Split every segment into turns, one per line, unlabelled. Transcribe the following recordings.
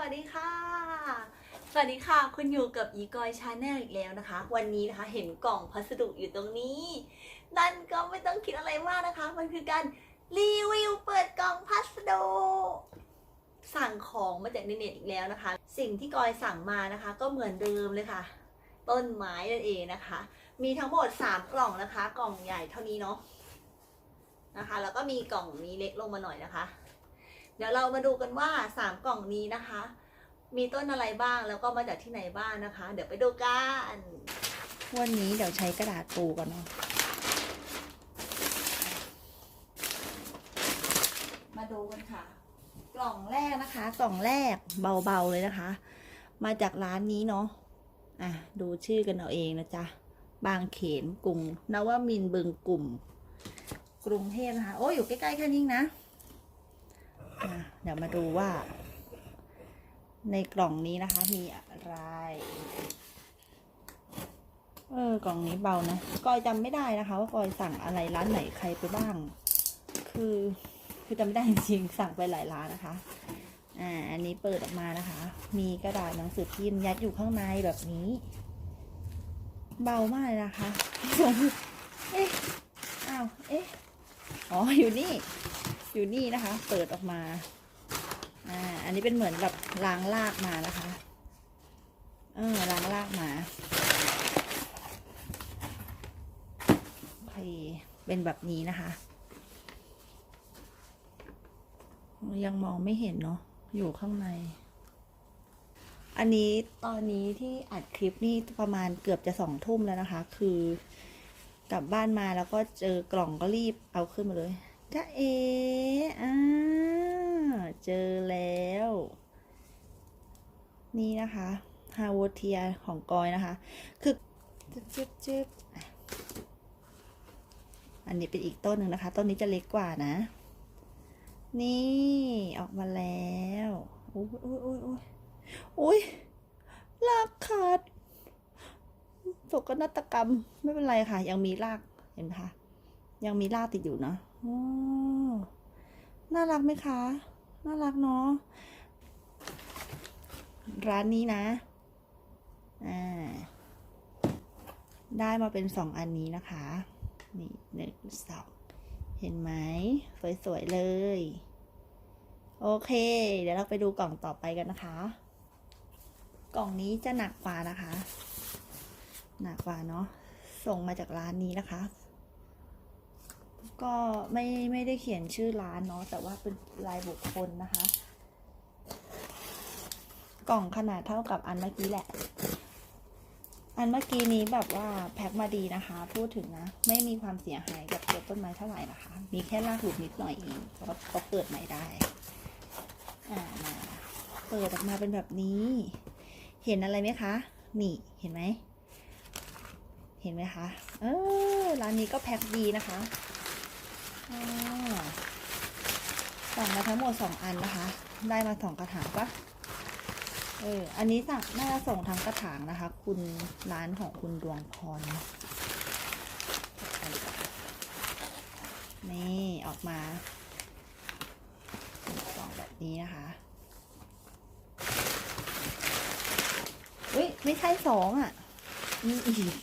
วัสดีค่ะ สวัสดีค่ะ คุณอยู่กับอีกอยชาแนลอีกแล้วนะคะ วันนี้นะคะเห็นกล่องพัสดุอยู่ตรงนี้ นั่นก็ไม่ต้องคิดอะไรมากนะคะ มันคือการรีวิวเปิดกล่องพัสดุสั่งของมาจากในเน็ตอีกแล้วนะคะ สิ่งที่กอยสั่งมานะคะ ก็เหมือนเดิมเลยค่ะ ต้นไม้นั่นเองนะคะ มีทั้งหมด 3 กล่องนะคะ กล่องใหญ่เท่านี้เนาะนะคะ แล้วก็มีกล่องนี้เล็กลงมาหน่อยนะคะ เดี๋ยวเรามาดูกันว่า 3 กล่องนี้นะคะ มีต้นอะไรบ้างแล้วก็มาจากที่ไหนบ้างนะคะ เดี๋ยวไปดูกัน
วันนี้เดี๋ยวใช้กระดาษปูก่อนเนาะ
มาดูกันค่ะ
กล่องแรกนะคะ กล่องแรกเบาๆเลยนะคะ มาจากร้านนี้เนาะอะดูชื่อกันเอาเองนะจ๊ะบางเขนกรุงนวมินทร์บึงกลุ่ม กรุงเทพนะคะ โอ้ยอยู่ใกล้ๆแค่นี้นะอะ เดี๋ยวมาดูว่า ในกล่องนี้นะคะ มีอะไร เออกล่องนี้เบานะกอยจำไม่ได้นะคะ ว่ากอยสั่งอะไรร้านไหนใครไปบ้าง คือคือจำไม่ได้จริงๆสั่งไปหลายร้านนะคะ อ่า อันนี้เปิดออกมานะคะ มีกระดาษหนังสือพิมพ์ยัดอยู่ข้างในแบบนี้ เบามากเลยนะคะ เอ๊ะ อ้าว เอ๊ะ อ๋อ อยู่นี่ อยู่นี่นะคะ เปิดออกมาอ่าอันนี้เป็นเหมือนแบบล้างลากมานะคะ เออล้างลากมาโอเคเป็นแบบนี้นะคะ ยังมองไม่เห็นเนาะอยู่ข้างใน อันนี้ตอนนี้ที่อัดคลิปนี่ประมาณเกือบจะสองทุ่มแล้วนะคะ คือกลับบ้านมาแล้วก็เจอกล่องก็รีบเอาขึ้นมาเลย จ้าเออ่าเจอแล้ว นี่นะคะฮาวเทียของกอยนะคะ คือจึ๊บจึ๊บจึ๊บอันนี้เป็นอีกต้นหนึ่งนะคะ ต้นนี้จะเล็กกว่านะ นี่ออกมาแล้วอุ้ยอุ้ยอุ้ยอุ้ยอุ้ยลากขาดโศกนาฏกรรมไม่เป็นไรค่ะ ยังมีรากเห็นไหมคะยังมีรากติดอยู่เนาะ น่ารักไหมคะ น่ารักเนาะ ร้านนี้นะ อ่า ได้มาเป็นสองอันนี้นะคะ นี่หนึ่งสองเห็นไหม สวย ๆ เลย โอเค เดี๋ยวเราไปดูกล่องต่อไปกันนะคะ กล่องนี้จะหนักกว่านะคะ หนักกว่าเนาะ ส่งมาจากร้านนี้นะคะ ก็ไม่ไม่ได้เขียนชื่อร้านเนาะแต่ว่าเป็นรายบุคคลนะคะ กล่องขนาดเท่ากับอันเมื่อกี้แหละ อันเมื่อกี้นี้แบบว่าแพ็คมาดีนะคะ พูดถึงนะ ไม่มีความเสียหายกับตัวต้นไม้เท่าไหร่นะคะ มีแค่รากหลุดนิดหน่อยเองก็ก็เปิดใหม่ได้อ่ามาเปิดออกมาเป็นแบบนี้ เห็นอะไรไหมคะ นี่เห็นไหมเห็นไหมคะ เออ ร้านนี้ก็แพ็คดีนะคะ สั่งมาทั้งหมดสองอันนะคะ ได้มาสองกระถางปะเออ อันนี้สั่งน่าจะส่งทั้งกระถางนะคะ คุณร้านของคุณดวงพร นี่ออกมาเป็นกล่องแบบนี้นะคะอุ้ยไม่ใช่สองอะ มีอีก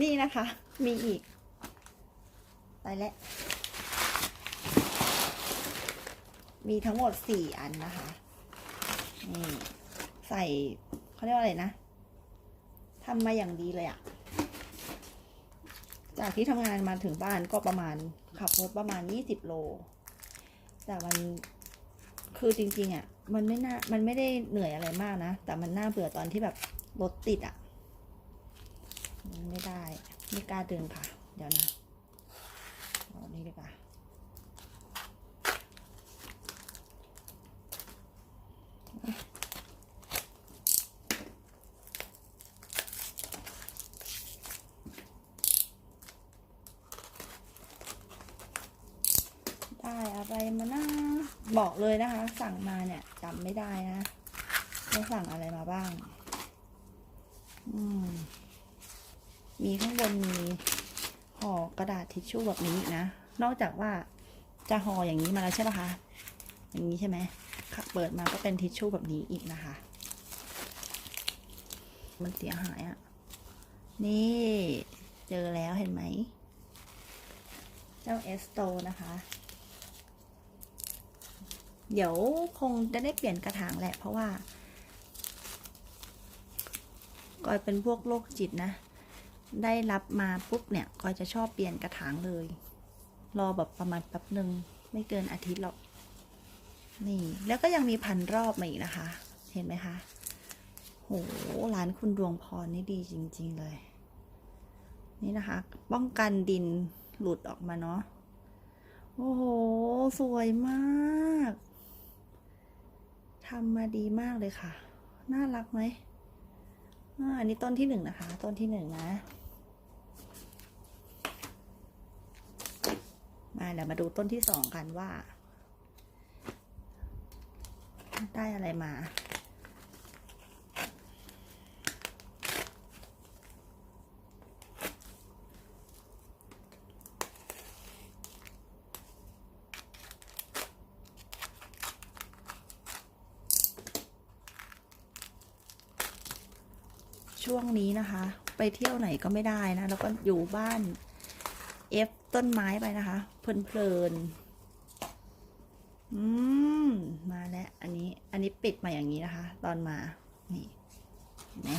นี่นะคะ มีอีก ไปแล้ว มีทั้งหมดสี่อันนะคะ นี่ ใส่เขาเรียกว่าอะไรนะทำมาอย่างดีเลยอะจากที่ทำงานมาถึงบ้านก็ประมาณขับรถประมาณยี่สิบโล แต่มันคือจริง ๆอะมันไม่น่ามันไม่ได้เหนื่อยอะไรมากนะ แต่มันน่าเบื่อตอนที่แบบรถติดอะไม่ได้ ไม่กล้าดินค่ะ เดี๋ยวนะเอานี้ดีกว่า ได้อะไรมานะบอกเลยนะคะ สั่งมาเนี่ยจำไม่ได้นะว่าสั่งอะไรมาบ้าง อืม มีข้างบนมีห่อกระดาษทิชชู่แบบนี้นะ นอกจากว่าจะห่ออย่างนี้มาแล้วใช่ปะคะ อย่างนี้ใช่ไหมเปิดมาก็เป็นทิชชู่แบบนี้อีกนะคะ มันเสียหายอะ่ะ นี่เจอแล้วเห็นไหม เจ้าเอสโตนะคะ เดี๋ยวคงจะได้เปลี่ยนกระถางแหละ เพราะว่า กอยเป็นพวกโรคจิตนะ ได้รับมาปุ๊บเนี่ย กอยจะชอบเปลี่ยนกระถางเลย รอแบบประมาณแป๊บหนึ่งไม่เกินอาทิตย์หรอก นี่ แล้วก็ยังมีพันรอบมาอีกนะคะ เห็นไหมคะ โห ร้านคุณดวงพรนี่ดีจริง ๆ เลย นี่นะคะ ป้องกันดินหลุดออกมาเนาะ โอ้โห สวยมาก ทำมาดีมากเลยค่ะ น่ารักไหมอ่าอันนี้ต้นที่หนึ่งนะคะ ต้นที่หนึ่งนะ มาเดี๋ยวมาดูต้นที่สองกันว่า ได้อะไรมา ช่วงนี้นะคะ ไปเที่ยวไหนก็ไม่ได้นะ แล้วก็อยู่บ้านเอฟต้นไม้ไปนะคะ เพลินๆอืม มาแล้ว อันนี้ อันนี้ปิดมาอย่างนี้นะคะ ตอนมา นี่เห็นไหม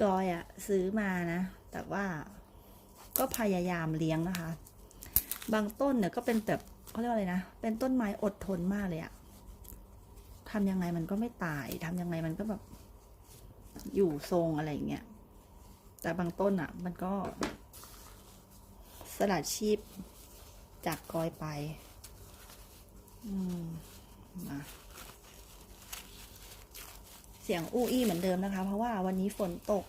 กอยอะซื้อมานะ แต่ว่าก็พยายามเลี้ยงนะคะ บางต้นเนี่ยก็เป็นแบบเขาเรียกว่าอะไรนะ เป็นต้นไม้อดทนมากเลยอะทำยังไงมันก็ไม่ตาย ทำยังไงมันก็แบบ อยู่ทรงอะไรอย่างเงี้ย แต่บางต้นอะ มันก็ สลัดชีพจากกอยไป อืมมาเสียงอู้อี้เหมือนเดิมนะคะ เพราะว่าวันนี้ฝนตก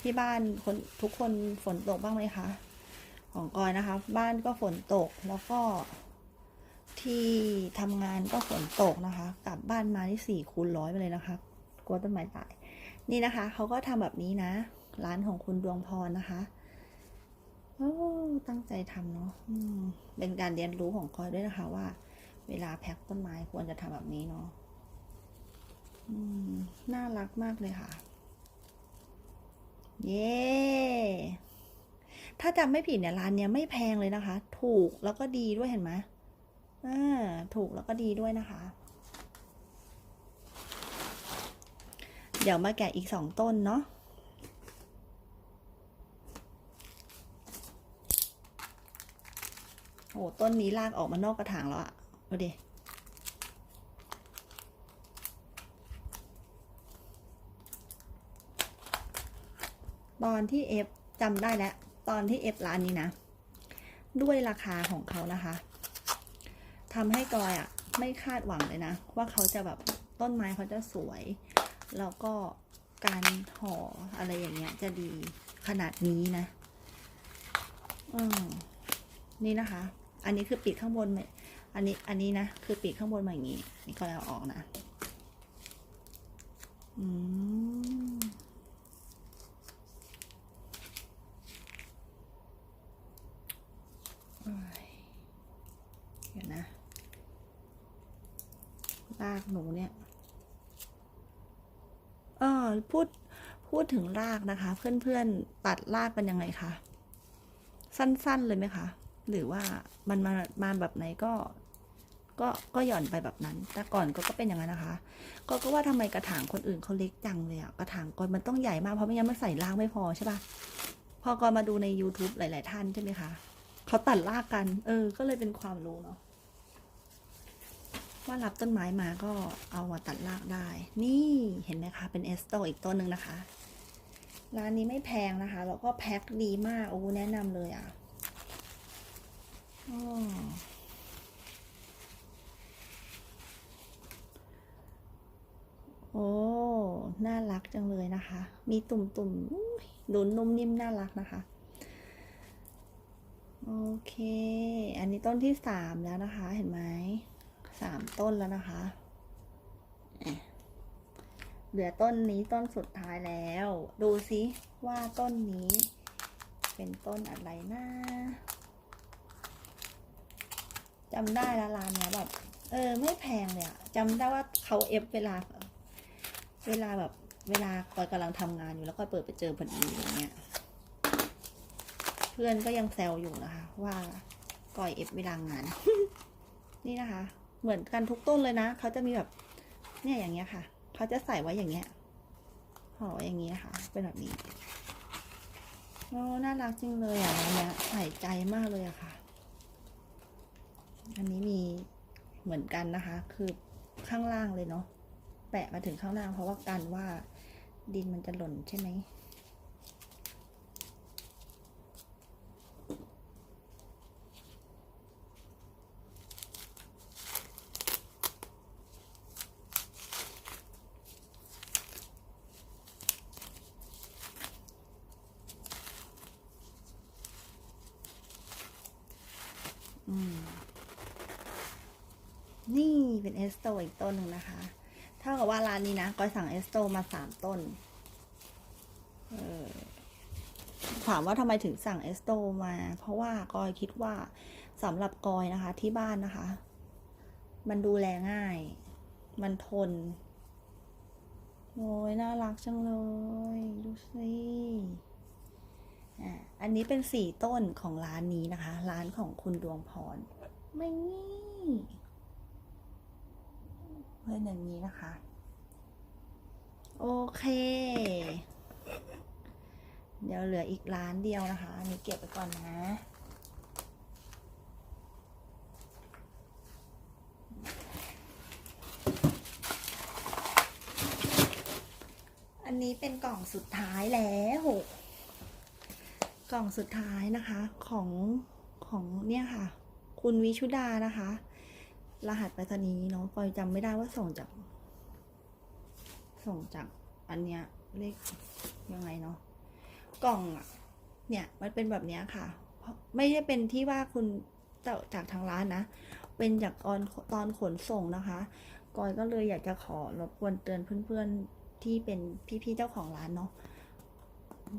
ที่บ้านคนทุกคนฝนตกบ้างไหมคะ ของกอยนะคะ บ้านก็ฝนตกแล้วก็ที่ทำงานก็ฝนตกนะคะ กลับบ้านมาที่สี่คูณร้อยไปเลยนะคะ กลัวต้นไม้ตาย นี่นะคะเขาก็ทำแบบนี้นะ ร้านของคุณดวงพรนะคะโอ้ตั้งใจทำเนาะเป็นการเรียนรู้ของคอยด้วยนะคะว่า เวลาแพ็คต้นไม้ควรจะทำแบบนี้เนาะน่ารักมากเลยค่ะ เย้ ถ้าจำไม่ผิดเนี่ยร้านเนี้ยไม่แพงเลยนะคะ ถูกแล้วก็ดีด้วยเห็นไหมอ่าถูกแล้วก็ดีด้วยนะคะ เดี๋ยวมาแกะอีกสองต้นเนาะโอ้ต้นนี้ลากออกมานอกกระถางแล้วอะดูดิตอนที่เอฟจำได้แล้ว ตอนที่เอฟร้านนี้นะ ด้วยราคาของเขานะคะทำให้กอยอะไม่คาดหวังเลยนะ ว่าเขาจะแบบต้นไม้เขาจะสวย แล้วก็การห่ออะไรอย่างเงี้ย จะดีขนาดนี้นะอืมนี่นะคะ อันนี้คือปิดข้างบนไหมอันนี้ อันนี้นะ คือปิดข้างบนมาอย่างนี้ นี่ก็เอาออกนะ อืมเดี๋ยวนะ ลากหนูเนี่ย พูดพูดถึงรากนะคะ เพื่อนๆตัดรากกันยังไงคะสั้นๆเลยไหมคะ หรือว่ามันมามาแบบไหนก็ ก็ก็หย่อนไปแบบนั้น แต่ก่อนก็ก็เป็นอย่างนั้นนะคะ ก็ก็ว่าทำไมกระถางคนอื่นเขาเล็กจังเลยอะกระถางก่อนมันต้องใหญ่มากเพราะไม่งั้นมันใส่รากไม่พอใช่ปะพอก่อนมาดูใน YouTube หลาย ๆ ท่านใช่ไหมคะเขาตัดรากกัน เออ ก็เลยเป็นความรู้เนาะ ว่ารับต้นไม้มาก็เอามาตัดรากได้ นี่เห็นไหมคะ เป็นเอสโตอีกต้นหนึ่งนะคะ ร้านนี้ไม่แพงนะคะ แล้วก็แพ็คดีมาก โอ้แนะนำเลยอะออโอ้ น่ารักจังเลยนะคะ มีตุ่มๆอุ๊ยดูนุ่มนิ่มน่ารักนะคะ โอเค อันนี้ต้นที่สามแล้วนะคะ เห็นไหม สามต้นแล้วนะคะเหลือต้นนี้ต้นสุดท้ายแล้ว ดูซิว่าต้นนี้ เป็นต้นอะไรนะจำได้ละร้านเนี้ยแบบเอเออ ไม่แพงเลยอะจำได้ว่าเขาเอฟเวลา เวลาแบบ เวลาก่อยกำลังทำงานอยู่แล้วก็เปิดไปเจอพอดีอย่างเงี้ย เพื่อนก็ยังแซวอยู่นะคะ ว่าก่อยเอฟเวลางาน นี่นะคะ เหมือนกันทุกต้นเลยนะเขาจะมีแบบเนี่ยอย่างเงี้ยค่ะเขาจะใส่ไว้อย่างเงี้ยห่อไว้อย่างนี้นะคะเป็นแบบนี้โอ้น่ารักจริงเลยอะนเนี้ยใส่ใจมากเลยอะค่ะ อันนี้มีเหมือนกันนะคะ คือข้างล่างเลยเนาะแปะมาถึงข้างล่างเพราะว่ากันว่าดินมันจะหล่นใช่ไหม อืม นี่ เป็นเอสโตอีกต้นหนึ่งนะคะ เท่ากับว่าร้านนี้นะก้อยสั่งเอสโตมาสามต้นเออถามว่าทำไมถึงสั่งเอสโตมา เพราะว่ากอยคิดว่าสำหรับกอยนะคะ ที่บ้านนะคะ มันดูแลง่าย มันทน โอ้ยน่ารักจังเลย ดูสิอะอันนี้เป็นสี่ต้นของร้านนี้นะคะ ร้านของคุณดวงพร ไม่นี่ เป็นอย่างนี้นะคะ โอเค เดี๋ยวเหลืออีกร้านเดียวนะคะ อันนี้เก็บไปก่อนนะอันนี้เป็นกล่องสุดท้ายแล้วกล่องสุดท้ายนะคะของของเนี่ยค่ะ คุณวิชุดานะคะ รหัสไปรษณีย์เนาะปอยจำไม่ได้ว่าส่งจาก ส่งจากอันเนี้ยเลขยังไงเนาะกล่องอะเนี่ยมันเป็นแบบเนี้ยค่ะ ไม่ได้เป็นที่ว่าคุณจากทางร้านนะ เป็นจากตอนตอนขนส่งนะคะกอยก็เลยอยากจะขอรบกวนเตือนเพื่อนๆที่เป็นพี่ๆเจ้าของร้านเนาะ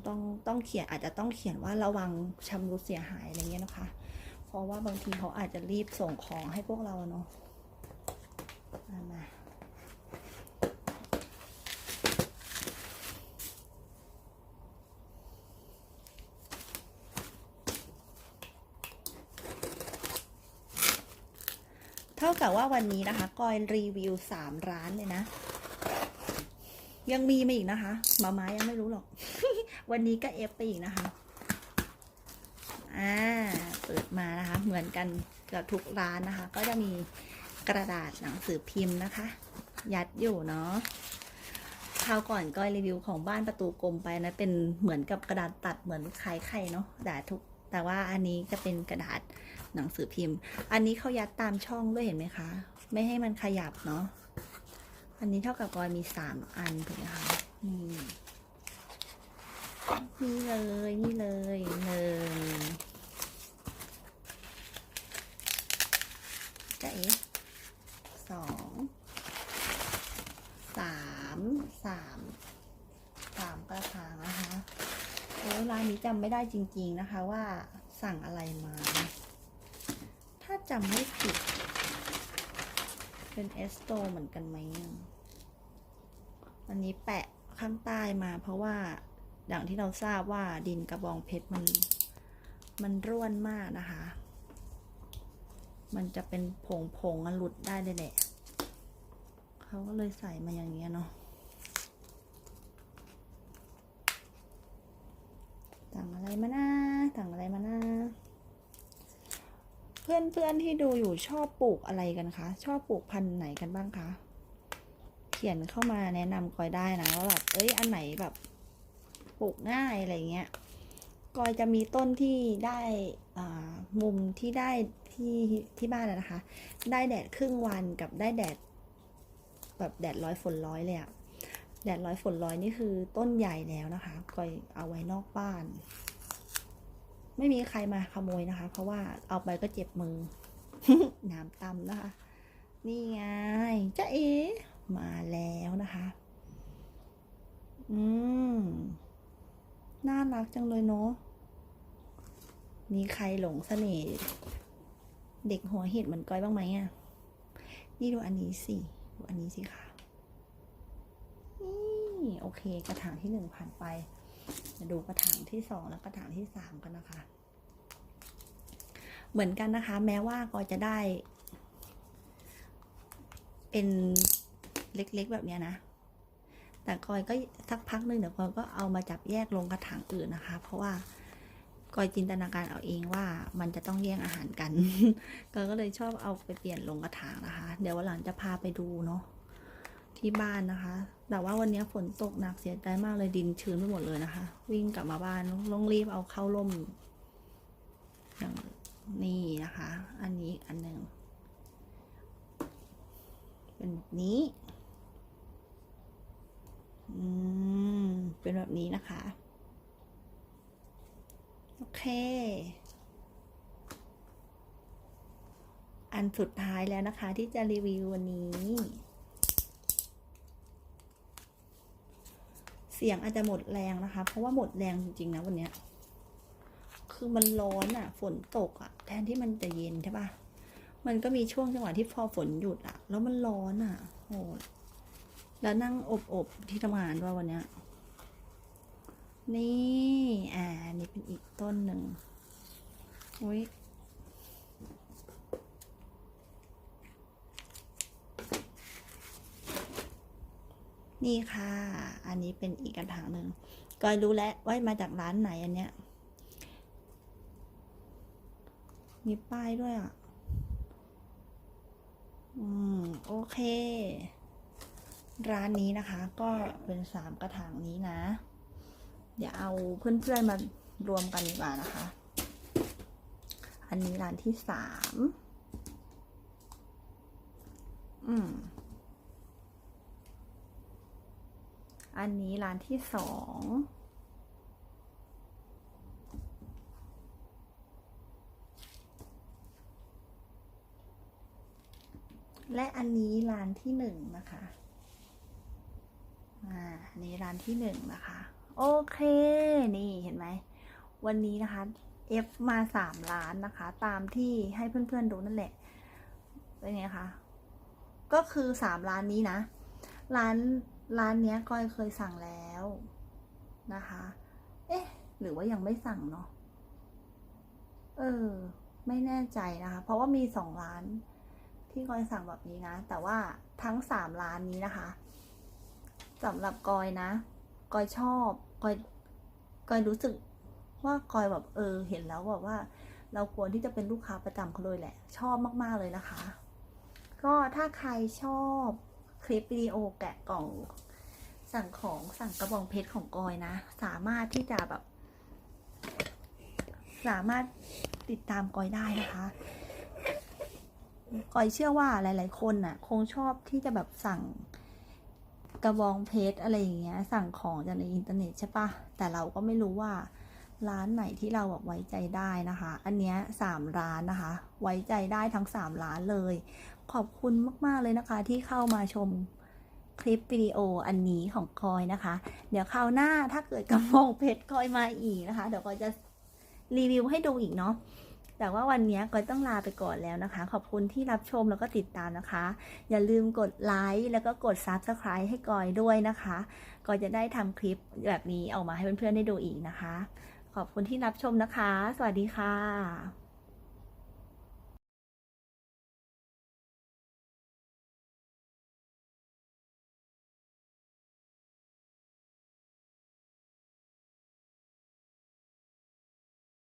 ต้องต้องเขียนอาจจะต้องเขียนว่าระวังชำรุดเสียหายอะไรเงี้ยนะคะ ราะว่าบางทีเขาอาจจะรีบส่งของให้พวกเราเนาะมาเท่ากับว่าวันนี้นะคะกอยรีวิวสามร้านเลยนะ ยังมีมาอีกนะคะ มาม้ายังไม่รู้หรอก วันนี้ก็เอฟไปอีกนะคะ อ่า เปิดมานะคะ เหมือนกันกับทุกร้านนะคะ ก็จะมีกระดาษหนังสือพิมพ์นะคะ ยัดอยู่เนาะคราวก่อนก็รีวิวของบ้านประตูกลมไปนะ เป็นเหมือนกับกระดาษตัดเหมือนขายไข่เนาะกระดาษทุก แต่ว่าอันนี้จะเป็นกระดาษหนังสือพิมพ์ อันนี้เขายัดตามช่องด้วยเห็นไหมคะ ไม่ให้มันขยับเนาะ อันนี้เท่ากับกอยมีสามอันถูกไหมคะนี่นี่เลยนี่เลยหนึ่ง จะเอ๊สองสามสามสามกระถางนะคะโอ้ร้านนี้จำไม่ได้จริง ๆนะคะว่าสั่งอะไรมา ถ้าจำไม่ผิด เป็นเอสโตเหมือนกันไหมอะอันนี้แปะข้างใต้มาเพราะว่าอย่างที่เราทราบว่าดินกระบองเพชรมัน มันร่วนมากนะคะ มันจะเป็นผงผงๆอะหลุดได้เลยแหละเขาก็เลยใส่มาอย่างเงี้ยเนาะสั่งอะไรมานะสั่งอะไรมานะเพื่อนเพื่อนๆที่ดูอยู่ชอบปลูกอะไรกันคะ ชอบปลูกพันธุ์ไหนกันบ้างคะ เขียนเข้ามาแนะนำกอยได้นะว่าแบบ เอ้ย อันไหนแบบปลูกง่ายอะไรเงี้ย กอยจะมีต้นที่ได้มุมที่ได้ที่ที่บ้านนะคะ ได้แดดครึ่งวันกับได้แดดแบบแดดร้อยฝนร้อยเลยอะแดดร้อยฝนร้อยนี่คือต้นใหญ่แล้วนะคะกอยเอาไว้นอกบ้าน ไม่มีใครมาขโมยนะคะ เพราะว่าเอาไปก็เจ็บมือน้ำตำนะคะ นี่ไงจ้าเอมาแล้วนะคะ อืม น่ารักจังเลยเนาะ มีใครหลงเสน่ห์เด็กหัวเห็ดเหมือนก้อยบ้างไหมอะนี่ดูอันนี้สิ ดูอันนี้สิค่ะ นี่โอเค กระถางที่หนึ่งผ่านไป มาดูกระถางที่สองแล้วกระถางที่สามกันนะคะ เหมือนกันนะคะ แม้ว่าก็จะได้ เป็นเล็กๆแบบเนี้ยนะ แต่กอยก็สักพักหนึ่งเดี๋ยวกอยก็เอามาจับแยกลงกระถางอื่นนะคะ เพราะว่า กอยจินตนาการเอาเองว่ามันจะต้องแย่งอาหารกันกอยก็เลยชอบเอาไปเปลี่ยนลงกระถางนะคะ เดี๋ยววันหลังจะพาไปดูเนาะที่บ้านนะคะ แต่ว่าวันนี้ฝนตกหนักเสียใจมากเลยดินชื้นไปหมดเลยนะคะ วิ่งกลับมาบ้านต้องรีบเอาเข้าร่มอย่างนี่นะคะ อันนี้อีกอันหนึ่งเป็นแบบนี้ อืม เป็นแบบนี้นะคะ โอเค อันสุดท้ายแล้วนะคะที่จะรีวิววันนี้ เสียงอาจจะหมดแรงนะคะ เพราะว่าหมดแรงจริงๆนะวันนี้คือมันร้อนอะ่ะ ฝนตกอะ่ะ แทนที่มันจะเย็นใช่ปะมันก็มีช่วงจังหวะที่พอฝนหยุดอะ่ะ แล้วมันร้อนอะ่ะโอ้แล้วนั่งอบๆที่ทำงานด้วยวันเนี้ย นี่อ่านี่เป็นอีกต้นหนึ่งอุ้ยนี่ค่ะ อันนี้เป็นอีกกระถางหนึ่งกอยรู้แล้วว่ามาจากร้านไหนอันเนี้ย มีป้ายด้วยอะ อืม โอเค ร้านนี้นะคะ ก็เป็นสามกระถางนี้นะ เดี๋ยวเอาเพื่อนๆมารวมกันดีกว่านะคะ อันนี้ร้านที่สาม อืม อันนี้ร้านที่สอง และอันนี้ร้านที่หนึ่งนะคะ อ่า อันนี้ร้านที่หนึ่งนะคะ โอเค นี่เห็นไหม วันนี้นะคะ F มาสามล้านนะคะ ตามที่ให้เพื่อนๆดูนั่นแหละ เป็นไงคะ ก็คือสามร้านนี้นะ ร้านร้านเนี้ยก้อยเคยสั่งแล้วนะคะ เอ๊ะ หรือว่ายังไม่สั่งเนาะ เออ ไม่แน่ใจนะคะ เพราะว่ามีสองร้าน ที่ก้อยสั่งแบบนี้นะ แต่ว่าทั้งสามร้านนี้นะคะสำหรับกอยนะ กอยชอบ กอยกอยรู้สึกว่ากอยแบบเออ เห็นแล้วแบบว่า เราควรที่จะเป็นลูกค้าประจำเขาเลยแหละ ชอบมากๆเลยนะคะ ก็ถ้าใครชอบคลิปวิดีโอแกะกล่องสั่งของสั่งกระบองเพชรของกอยนะ สามารถที่จะแบบ สามารถติดตามกอยได้นะคะกอยเชื่อว่าหลาย ๆ คนน่ะ คงชอบที่จะแบบสั่ง กระบองเพชรอะไรอย่างเงี้ย สั่งของจากในอินเทอร์เน็ตใช่ปะแต่เราก็ไม่รู้ว่าร้านไหนที่เราแบบไว้ใจได้นะคะ อันเนี้ยสามร้านนะคะ ไว้ใจได้ทั้งสามร้านเลย ขอบคุณมาก ๆ เลยนะคะที่เข้ามาชมคลิปวิดีโออันนี้ของกอยนะคะ เดี๋ยวคราวหน้าถ้าเกิดกระบองเพชรกอยมาอีกนะคะ เดี๋ยวกอยจะรีวิวให้ดูอีกเนาะ แต่ว่าวันนี้ก้อยต้องลาไปก่อนแล้วนะคะ ขอบคุณที่รับชมแล้วก็ติดตามนะคะ อย่าลืมกดไลค์แล้วก็กด Subscribe ให้ก้อยด้วยนะคะก้อยจะได้ทำคลิปแบบนี้ออกมาให้เพื่อนๆได้ดูอีกนะคะ ขอบคุณที่รับชมนะคะ สวัสดีค่ะ